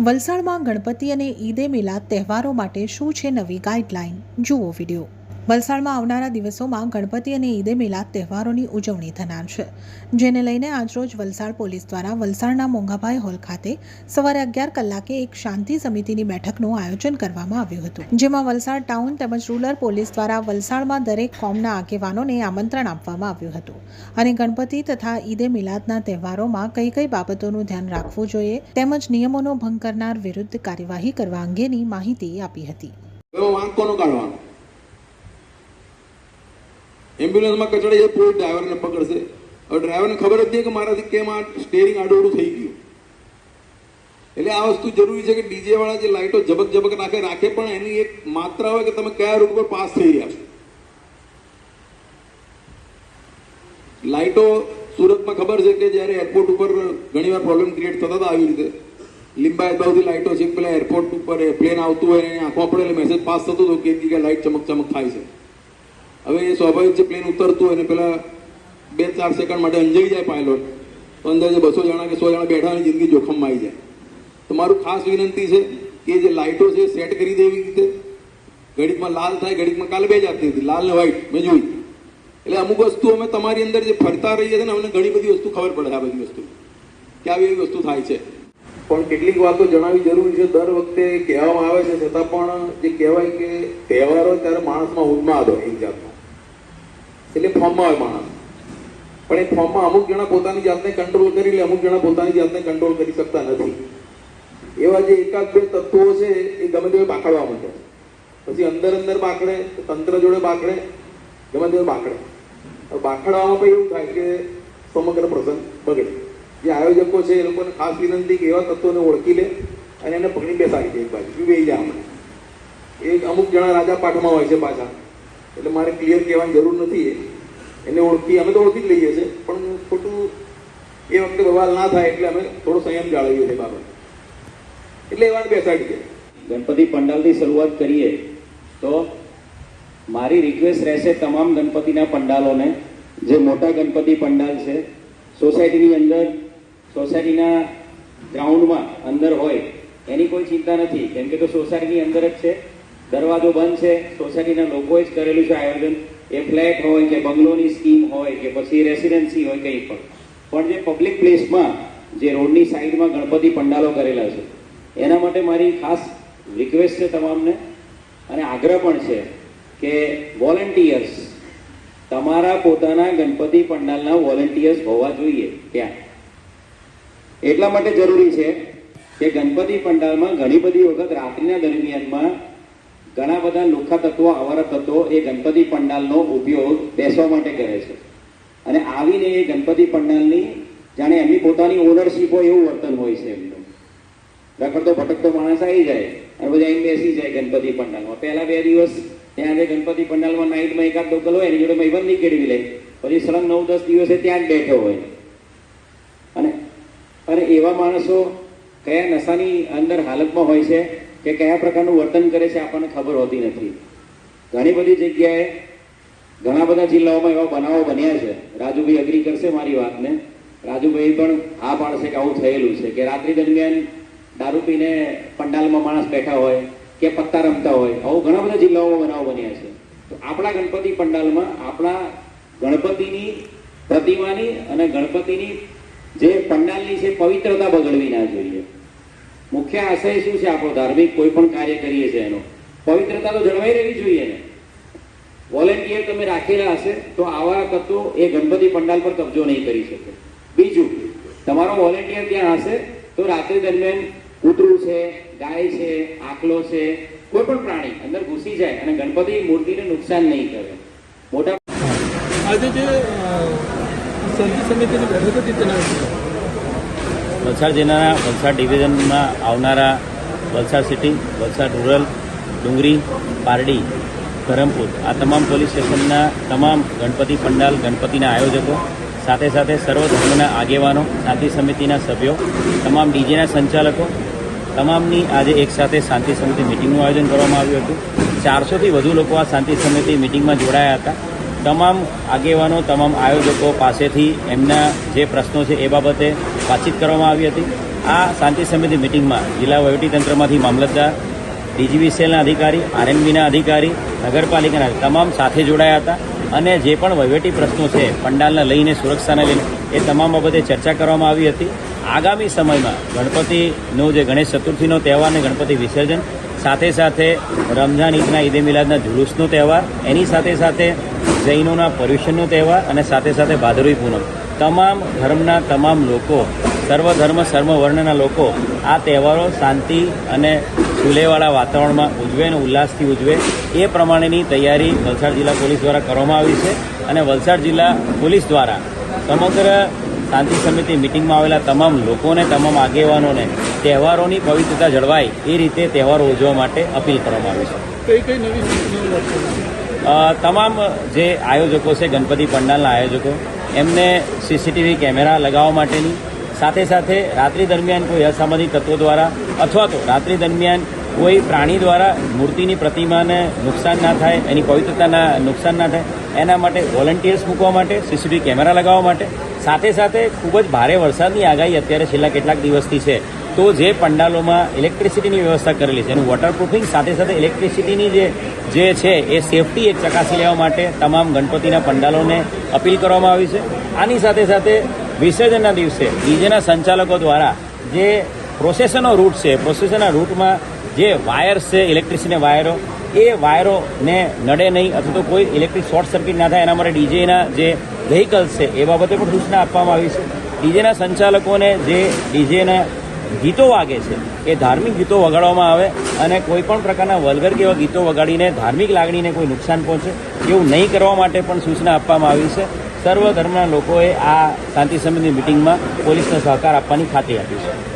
વલસાડમાં ગણપતિ અને ઈદે મિલાદ તહેવારો માટે શું છે નવી ગાઈડલાઈન? જુઓ વીડિયો. વલસાડમાં આવનારા દિવસોમાં ગણપતિ અને ઈદે મિલાદ તહેવારોની ઉજવણી થનાર છે. જેને લઈને આજરોજ વલસાડ પોલીસ દ્વારા વલસાડના મોંઘાભાઈ હોલ ખાતે સવારે અગિયાર કલાકે એક શાંતિ સમિતિની બેઠકનું આયોજન કરવામાં આવ્યું હતું. જેમાં વલસાડ ટાઉન તેમજ રૂરલ પોલીસ દ્વારા વલસાડમાં દરેક કોમના આગેવાનોને આમંત્રણ આપવામાં આવ્યું હતું અને ગણપતિ તથા ઈદે મિલાદના તહેવારોમાં કઈ કઈ બાબતોનું ધ્યાન રાખવું જોઈએ તેમજ નિયમોનો ભંગ કરનાર વિરુદ્ધ કાર્યવાહી કરવા અંગેની માહિતી આપી હતી. એમ્બ્યુલન્સમાં કચડાઈ એ પોલીસ ડ્રાઈવરને પકડશે. હવે ડ્રાઈવરને ખબર જ નહીં કે મારાથી કેમ આ સ્ટેરિંગ આડું થઈ ગયું. એટલે આ વસ્તુ જરૂરી છે કે ડીજે વાળા જે લાઇટો ઝબક ઝબક નાખે, રાખે, પણ એની એક માત્રા હોય કે તમે કયા રૂટ પર પાસ થઈ રહ્યા છો. લાઇટો સુરતમાં ખબર છે કે જ્યારે એરપોર્ટ ઉપર ઘણીવાર પ્રોબ્લેમ ક્રિએટ થતા હતા આવી રીતે. લિંબાયત બાઉથી લાઇટો છે, પેલા એરપોર્ટ ઉપર પ્લેન આવતું હોય એની આંખો પડે મેસેજ પાસ થતો હતો કે લાઇટ ચમક ચમક થાય છે. હવે એ સ્વાભાવિક છે પ્લેન ઉતરતું એને પેલા બે ચાર સેકન્ડ માટે અંજાઈ જાય પાયલોટ તો અંદાજે બસો જણા કે સો જણા બેઠા હોય જિંદગી જોખમમાં આવી જાય. તો મારું ખાસ વિનંતી છે કે જે લાઇટો છે સેટ કરી દેવી રીતે. ઘડીકમાં લાલ થાય, ઘડીકમાં કાલે બે જાતી હતી, લાલ ને વ્હાઈટ મેં જોઈ એટલે અમુક વસ્તુ અમે તમારી અંદર જે ફરતા રહીએ છીએ ને, અમને ઘણી બધી વસ્તુ ખબર પડે આ બધી વસ્તુ. કે આવી એવી વસ્તુ થાય છે. પણ કેટલીક વાતો જણાવી જરૂરી છે, દર વખતે કહેવામાં આવે છે, છતાં પણ જે કહેવાય કે તહેવારો ત્યારે માણસમાં ઉન્માદ હોય એક જાતનો. એટલે ફોર્મમાં આવે માણસ. પણ એ ફોર્મમાં અમુક જણા પોતાની જાતને કંટ્રોલ કરી લે, અમુક જણા પોતાની જાતને કંટ્રોલ કરી શકતા નથી. એવા જે એકાદ બે તત્વો છે, એ ગમે તે બાકડવા માંડે. પછી અંદર અંદર બાકડે, તંત્ર જોડે બાકડે, ગમે તે બાકડે. બાકડવામાં પણ એવું થાય કે સમગ્ર પ્રસંગ બગડે. જે આયોજકો છે, એ લોકોને ખાસ વિનંતી કે એવા તત્વોને ઓળખી લે અને એને પકડી બેસાડી દે એક બાજુ. બે જાય આપણે એક અમુક જણા રાજા પાઠમાં હોય છે પાછા. એટલે મારે ક્લિયર કહેવાની જરૂર નથી એને ઓળખી, અમે તો ઓળખી જ લઈએ છીએ, પણ ખોટું એ વખતે બવાલ ના થાય એટલે અમે થોડો સંયમ જાળવીએ છીએ બાબત. એટલે એવાને બેસાડી છે ગણપતિ પંડાલથી શરૂઆત કરીએ, તો મારી રિક્વેસ્ટ રહેશે તમામ ગણપતિના પંડાલોને. જે મોટા ગણપતિ પંડાલ છે, સોસાયટીની અંદર, સોસાયટીના ગ્રાઉન્ડમાં અંદર હોય, એની કોઈ ચિંતા નથી. કેમ કે તો સોસાયટીની અંદર જ છે. દરવાજો બંધ છે, સોસાયટીના લોકોએ જ કરેલું છે આયોજન. એ ફ્લેટ હોય કે બંગલોની સ્કીમ હોય કે પછી રેસિડેન્સી હોય કંઈ પણ. પણ જે પબ્લિક પ્લેસમાં જે રોડની સાઈડમાં ગણપતિ પંડાલો કરેલા છે, એના માટે મારી ખાસ રિક્વેસ્ટ છે તમામને અને આગ્રહ પણ છે કે વોલેન્ટિયર્સ તમારા પોતાના ગણપતિ પંડાલના વોલેન્ટિયર્સ હોવા જોઈએ ત્યાં. એટલા માટે જરૂરી છે કે ગણપતિ પંડાલમાં ઘણી બધી વખત રાત્રિના દરમિયાનમાં ઘણા બધા લુખા તત્વો, આવારા તત્વો એ ગણપતિ પંડાલનો ઉપયોગ બેસવા માટે કરે છે. અને આવીને એ ગણપતિ પંડાલની, જાણે એમની પોતાની ઓનરશીપ હોય એવું વર્તન હોય છે એમનું. રખડતો, ભટકતો માણસ આવી જાય અને બધા એમ બેસી જાય ગણપતિ પંડાલમાં. પહેલા બે દિવસ ત્યાં જે ગણપતિ પંડાલમાં નાઇટમાં એકાદ ડોકલ હોય, એની જોડે મહીબંધી કેળવી લે. પછી સળંગ નવ દસ દિવસે ત્યાં જ બેઠો હોય. અને અને એવા માણસો કયા નશાની અંદર હાલતમાં હોય છે? કે કયા પ્રકારનું વર્તન કરે છે આપણને ખબર હોતી નથી. ઘણી બધી જગ્યાએ ઘણા બધા જિલ્લાઓમાં એવા બનાવો બન્યા છે. રાજુભાઈ અગ્રી કરશે મારી વાતને. રાજુભાઈ પણ હા પાડશે કે આવું થયેલું છે કે રાત્રિ દરમિયાન દારૂ પીને પંડાલમાં માણસ બેઠા હોય કે પત્તા રમતા હોય, આવું ઘણા બધા જિલ્લાઓમાં બનાવો બન્યા છે. તો આપણા ગણપતિ પંડાલમાં આપણા ગણપતિની પ્રતિમાની અને ગણપતિની જે પંડાલની છે પવિત્રતા બગડવી ના જોઈએ. મુખ્ય આશય શું છે આપણો? ધાર્મિક કોઈ પણ કાર્ય કરીએ છીએ એનો. પવિત્રતા તો જળવાઈ રહેવી જોઈએ ને વોલેન્ટિયર તમે રાખેલા હશે તો આવા તત્વો એ ગણપતિ પંડાલ પર કબજો નહીં કરી શકે. બીજું, તમારો વોલેન્ટિયર ત્યાં હશે તો રાત્રિ દરમિયાન કૂતરું છે, ગાય છે, આકલો છે, કોઈ પણ પ્રાણી અંદર ઘૂસી જાય અને ગણપતિ મૂર્તિને નુકસાન નહીં કરે. મોટા આજે જે શાંતિ સમિતિની બેઠક હતી તેના વલસાડ જિલ્લાના વલસાડ ડિવિઝનમાં આવનારા વલસાડ સિટી, વલસાડ રૂરલ, ડુંગરી, પારડી, ધરમપુર આ તમામ પોલીસ સ્ટેશનના તમામ ગણપતિ પંડાલ, ગણપતિના આયોજકો, સાથે સાથે સર્વ ધર્મના આગેવાનો, શાંતિ સમિતિના સભ્યો, તમામ ડીજેના સંચાલકો, તમામની આજે એકસાથે શાંતિ સમિતિ મિટિંગનું આયોજન કરવામાં આવ્યું હતું. ચારસોથી વધુ લોકો આ શાંતિ સમિતિ મિટિંગમાં જોડાયા હતા. તમામ આગેવાનો, તમામ આયોજકો પાસેથી એમના જે પ્રશ્નો છે એ બાબતે વાતચીત કરવામાં આવી હતી. આ શાંતિ સમિતિ મિટિંગમાં જિલ્લા વહીવટીતંત્રમાંથી મામલતદાર ડીજીવીસીએલના અધિકારી, આરએનબીના અધિકારી, નગરપાલિકાના તમામ સાથે જોડાયા હતા અને જે પણ વહીવટી પ્રશ્નો છે પંડાલને લઈને, સુરક્ષાને લઈને એ તમામ બાબતે ચર્ચા કરવામાં આવી હતી. આગામી સમયમાં ગણપતિનો જે ગણેશ ચતુર્થીનો તહેવાર અને ગણપતિ વિસર્જન સાથે સાથે રમઝાન, ઈદના, ઈદે મિલાદના જુલુસનો તહેવાર, એની સાથે સાથે જૈનોના પર્યુષણનો તહેવાર અને સાથે સાથે ભાદરવી પૂનમ. તમામ ધર્મના તમામ લોકો સર્વધર્મ સર્વવર્ણના લોકો આ તહેવારો શાંતિ અને ચૂલેવાળા વાતાવરણમાં ઉજવે અને ઉલ્લાસથી ઉજવે એ પ્રમાણેની તૈયારી વલસાડ જિલ્લા પોલીસ દ્વારા કરવામાં આવી છે અને વલસાડ જિલ્લા પોલીસ દ્વારા સમગ્ર શાંતિ સમિતિ મિટિંગમાં આવેલા તમામ લોકોને તમામ આગેવાનોને તહેવારોની પવિત્રતા જળવાય એ રીતે તહેવારો ઉજવવા માટે અપીલ કરવામાં આવી છે. તમામ જે આયોજકો છે ગણપતિ પંડાલના આયોજકો એમને સીસીટીવી કેમેરા લગાવવા માટેની સાથે સાથે રાત્રિ દરમિયાન કોઈ અસામાજિક તત્વો દ્વારા અથવા તો રાત્રિ દરમિયાન કોઈ પ્રાણી દ્વારા મૂર્તિની પ્રતિમાને નુકસાન ના થાય એની પવિત્રતાના નુકસાન ના થાય એના માટે વોલન્ટિયર્સ મૂકવા માટે સીસીટીવી કેમેરા લગાવવા માટે. સાથે સાથે ખૂબ જ ભારે વરસાદની આગાહી અત્યારે છેલ્લા કેટલાક દિવસથી છે. તો જે પંડાલોમાં ઇલેક્ટ્રિસિટીની વ્યવસ્થા કરેલી છે, એનું વોટરપ્રૂફિંગ સાથે સાથે ઇલેક્ટ્રિસિટીની જે જે છે, એ સેફટી એક ચકાસી લેવા માટે તમામ ગણપતિના પંડાલોને અપીલ કરવામાં આવી છે. આની સાથે સાથે વિસર્જનના દિવસે ડીજેના સંચાલકો દ્વારા જે પ્રોસેસરનો રૂટ છે પ્રોસેસરના રૂટમાં જે વાયર્સ છે ઇલેક્ટ્રિસિટીના વાયરો, એ વાયરોને નડે નહીં અથવા તો કોઈ ઇલેક્ટ્રિક શોર્ટ સર્કિટ ના થાય, એના માટે ડીજેના જે વ્હીકલ્સ છે, એ બાબતે પણ સૂચના આપવામાં આવી છે. ડીજેના સંચાલકોને જે ડીજેના ગીતો વાગે છે, એ ધાર્મિક ગીતો વગાડવામાં આવે અને કોઈ પણ પ્રકારના વલગર કે એવા ગીતો વગાડીને ધાર્મિક લાગણીને કોઈ નુકસાન પહોંચે એવું નહીં કરવા માટે પણ સૂચના આપવામાં આવી છે. સર્વ ધર્મના લોકોએ આ શાંતિ સમિતિની મિટિંગમાં પોલીસને સહકાર આપવાની ખાતરી આપી છે.